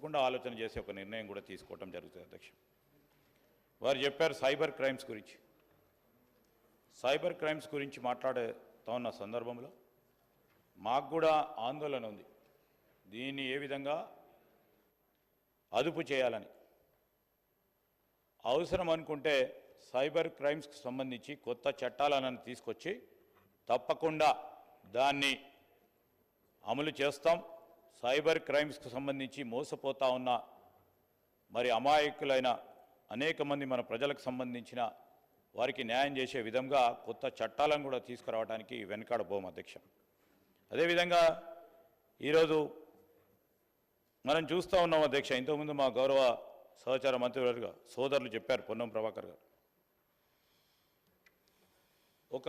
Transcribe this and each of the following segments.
తప్పకుండా ఆలోచన చేసి ఒక నిర్ణయం కూడా తీసుకోవటం జరుగుతుంది అధ్యక్ష. వారు చెప్పారు సైబర్ క్రైమ్స్ గురించి. సైబర్ క్రైమ్స్ గురించి మాట్లాడుతా ఉన్న సందర్భంలో మాకు కూడా ఆందోళన ఉంది. దీన్ని ఏ విధంగా అదుపు చేయాలని. అవసరం అనుకుంటే సైబర్ క్రైమ్స్కి సంబంధించి కొత్త చట్టాలను తీసుకొచ్చి తప్పకుండా దాన్ని అమలు చేస్తాం. సైబర్ క్రైమ్స్కి సంబంధించి మోసపోతా ఉన్న మరి అమాయకులైన అనేక మంది మన ప్రజలకు సంబంధించిన వారికి న్యాయం చేసే విధంగా కొత్త చట్టాలను కూడా తీసుకురావడానికి వెనకాడబోం అధ్యక్ష అదేవిధంగా ఈరోజు మనం చూస్తూ ఉన్నాం అధ్యక్ష ఇంతకుముందు మా గౌరవ సహచార మంత్రివర్గ సోదరులు చెప్పారు పొన్నం ప్రభాకర్ గారు. ఒక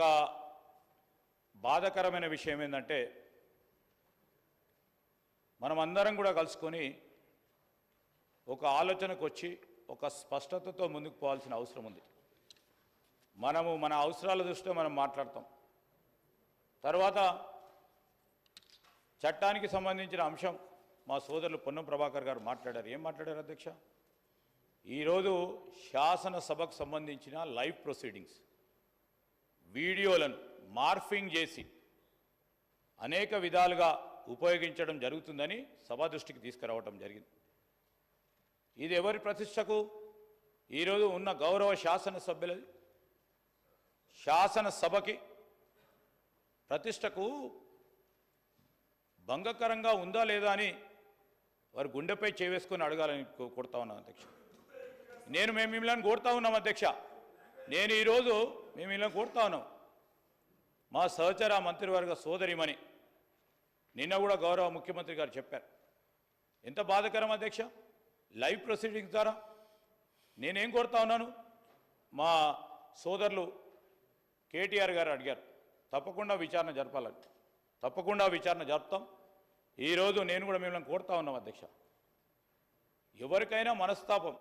బాధాకరమైన విషయం ఏంటంటే మనం అందరం కూడా కలుసుకొని ఒక ఆలోచనకు వచ్చి ఒక స్పష్టతతో ముందుకు పోవాల్సిన అవసరం ఉంది. మనము మన అవసరాల దృష్ట్యా మనం మాట్లాడతాం. తర్వాత చట్టానికి సంబంధించిన అంశం మా సోదరులు పొన్నం ప్రభాకర్ గారు మాట్లాడారు. ఏం మాట్లాడారు అధ్యక్ష? ఈరోజు శాసనసభకు సంబంధించిన లైవ్ ప్రొసీడింగ్స్ వీడియోలను మార్ఫింగ్ చేసి అనేక విధాలుగా ఉపయోగించడం జరుగుతుందని సభా దృష్టికి తీసుకురావడం జరిగింది. ఇది ఎవరి ప్రతిష్టకు? ఈరోజు ఉన్న గౌరవ శాసనసభ్యులది శాసనసభకి ప్రతిష్టకు భంగకరంగా ఉందా లేదా అని వారు గుండెపై చేవేసుకొని అడగాలని కో- కోరుతా ఉన్నాను అధ్యక్ష. నేను మేము మిమ్మల్ని కోరుతా ఉన్నాం అధ్యక్ష. నేను ఈరోజు మేము ఇలా కోరుతా ఉన్నాం. మా సహచర మంత్రివర్గ సోదరిమని నిన్న కూడా గౌరవ ముఖ్యమంత్రి గారు చెప్పారు. ఎంత బాధకరం అధ్యక్ష? లైవ్ ప్రొసీడింగ్స్ ద్వారా. నేనేం కోరుతా ఉన్నాను? మా సోదరులు కేటీఆర్ గారు అడిగారు. తప్పకుండా విచారణ జరపాలని. తప్పకుండా విచారణ జరుపుతాం. ఈరోజు నేను కూడా మిమ్మల్ని కోరుతా ఉన్నాం అధ్యక్ష. ఎవరికైనా మనస్తాపం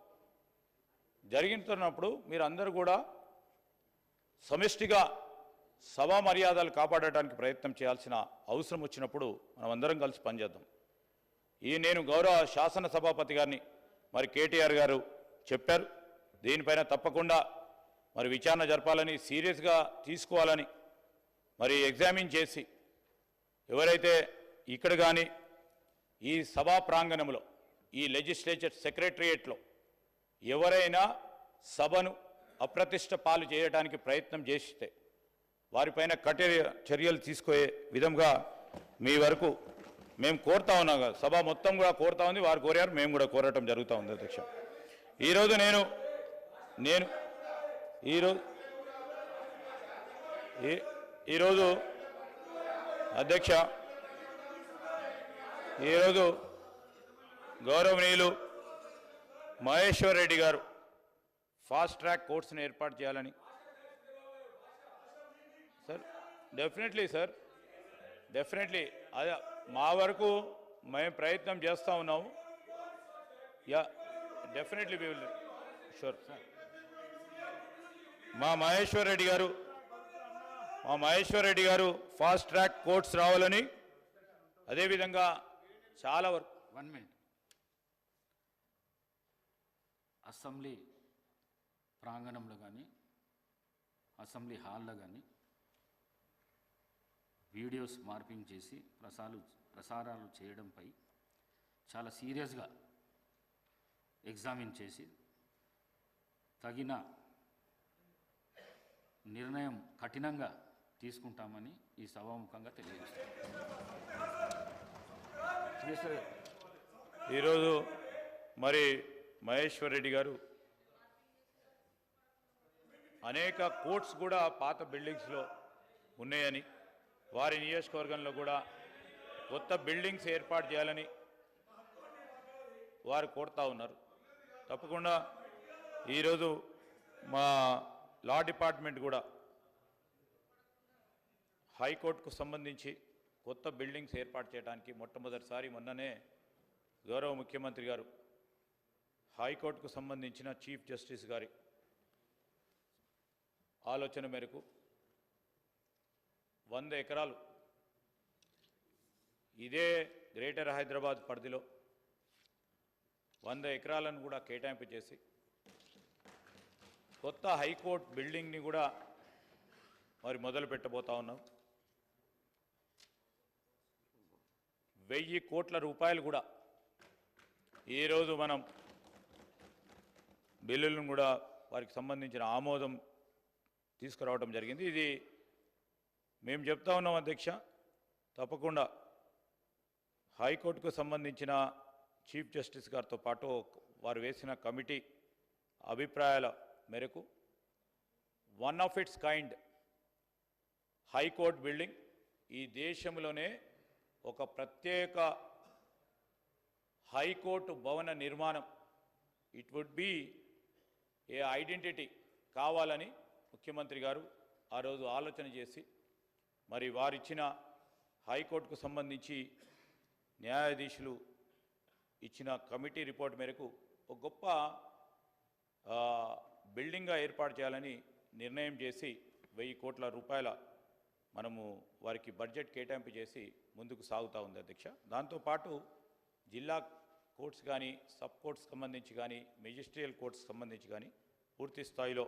జరిగిస్తున్నప్పుడు మీరందరూ కూడా సమిష్టిగా సభా మర్యాదలు కాపాడటానికి ప్రయత్నం చేయాల్సిన అవసరం వచ్చినప్పుడు మనమందరం కలిసి పనిచేద్దాం. ఈ నేను గౌరవ శాసన సభాపతి గారిని మరి కేటీఆర్ గారు చెప్పారు. దీనిపైన తప్పకుండా మరి విచారణ జరపాలని సీరియస్గా తీసుకోవాలని మరి ఎగ్జామిన్ చేసి ఎవరైతే ఇక్కడ కానీ ఈ సభా ప్రాంగణంలో ఈ లెజిస్లేచర్ సెక్రటరియేట్లో ఎవరైనా సభను అప్రతిష్ట పాలు చేయడానికి ప్రయత్నం చేస్తే వారిపైన కఠిన చర్యలు తీసుకునే విధంగా మీ వరకు మేము కోరుతా ఉన్నాం కదా. సభ మొత్తం కూడా కోరుతా ఉంది. వారు కోరారు. మేము కూడా కోరటం జరుగుతూ ఉంది అధ్యక్ష. ఈరోజు నేను నేను ఈరోజు ఈ- ఈరోజు అధ్యక్ష ఈరోజు గౌరవనీయులు మహేశ్వర్ రెడ్డి గారు ఫాస్ట్ ట్రాక్ కోర్సును ఏర్పాటు చేయాలని సార్ డెఫినెట్లీ సార్ డెఫినెట్లీ అదే మా వరకు మేము ప్రయత్నం చేస్తూ ఉన్నాము. Yeah definitely we will sure మా మహేశ్వర్ రెడ్డి గారు మా మహేశ్వర్ రెడ్డి గారు ఫాస్ట్ ట్రాక్ కోర్ట్స్ రావాలని అదేవిధంగా చాలా వరకు. వన్ మినిట్ అసెంబ్లీ ప్రాంగణంలో కానీ అసెంబ్లీ హాల్లో కానీ వీడియోస్ మార్పింగ్ చేసి ప్రసారాలు ప్రసారాలు చేయడంపై చాలా సీరియస్గా ఎగ్జామిన్ చేసి తగిన నిర్ణయం కఠినంగా తీసుకుంటామని ఈ సభాముఖంగా తెలియజేస్తాం ఈరోజు మరి మహేశ్వర్ రెడ్డి గారు అనేక కోర్ట్స్ కూడా పాత బిల్డింగ్స్లో ఉన్నాయని వారి నియోజకవర్గంలో కూడా కొత్త బిల్డింగ్స్ ఏర్పాటు చేయాలని వారు కోరుతా ఉన్నారు. తప్పకుండా ఈరోజు మా లా డిపార్ట్మెంట్ కూడా హైకోర్టుకు సంబంధించి కొత్త బిల్డింగ్స్ ఏర్పాటు చేయడానికి మొట్టమొదటిసారి మొన్ననే గౌరవ ముఖ్యమంత్రి గారు హైకోర్టుకు సంబంధించిన చీఫ్ జస్టిస్ గారి ఆలోచన మేరకు వంద ఎకరాలు. ఇదే గ్రేటర్ హైదరాబాద్ పరిధిలో వంద ఎకరాలను కూడా కేటాయింపు చేసి కొత్త హైకోర్టు బిల్డింగ్ని కూడా మరి మొదలు పెట్టబోతా ఉన్నాం. వెయ్యి కోట్ల రూపాయలు కూడా ఈరోజు మనం బిల్లులను కూడా వారికి సంబంధించిన ఆమోదం తీసుకురావడం జరిగింది. ఇది మేము చెప్తా ఉన్నాం అధ్యక్ష తప్పకుండా హైకోర్టుకు సంబంధించిన చీఫ్ జస్టిస్ గారితో పాటు వారు వేసిన కమిటీ అభిప్రాయాల మేరకు one of its kind high court building ఈ దేశంలోనే ఒక ప్రత్యేక హైకోర్టు భవన నిర్మాణం. It would be a identity కావాలని ముఖ్యమంత్రి గారు ఆ రోజు ఆలోచన చేసి మరి వారిచ్చిన హైకోర్టుకు సంబంధించి న్యాయాధీశులు ఇచ్చిన కమిటీ రిపోర్ట్ మేరకు ఒక గొప్ప బిల్డింగ్గా ఏర్పాటు చేయాలని నిర్ణయం చేసి వెయ్యి కోట్ల రూపాయల మనము వారికి బడ్జెట్ కేటాయింపు చేసి ముందుకు సాగుతూ ఉంది అధ్యక్ష. దాంతోపాటు జిల్లా కోర్ట్స్ కానీ సబ్ కోర్ట్స్ సంబంధించి కానీ మెజిస్ట్రియల్ కోర్ట్స్ సంబంధించి కానీ పూర్తి స్థాయిలో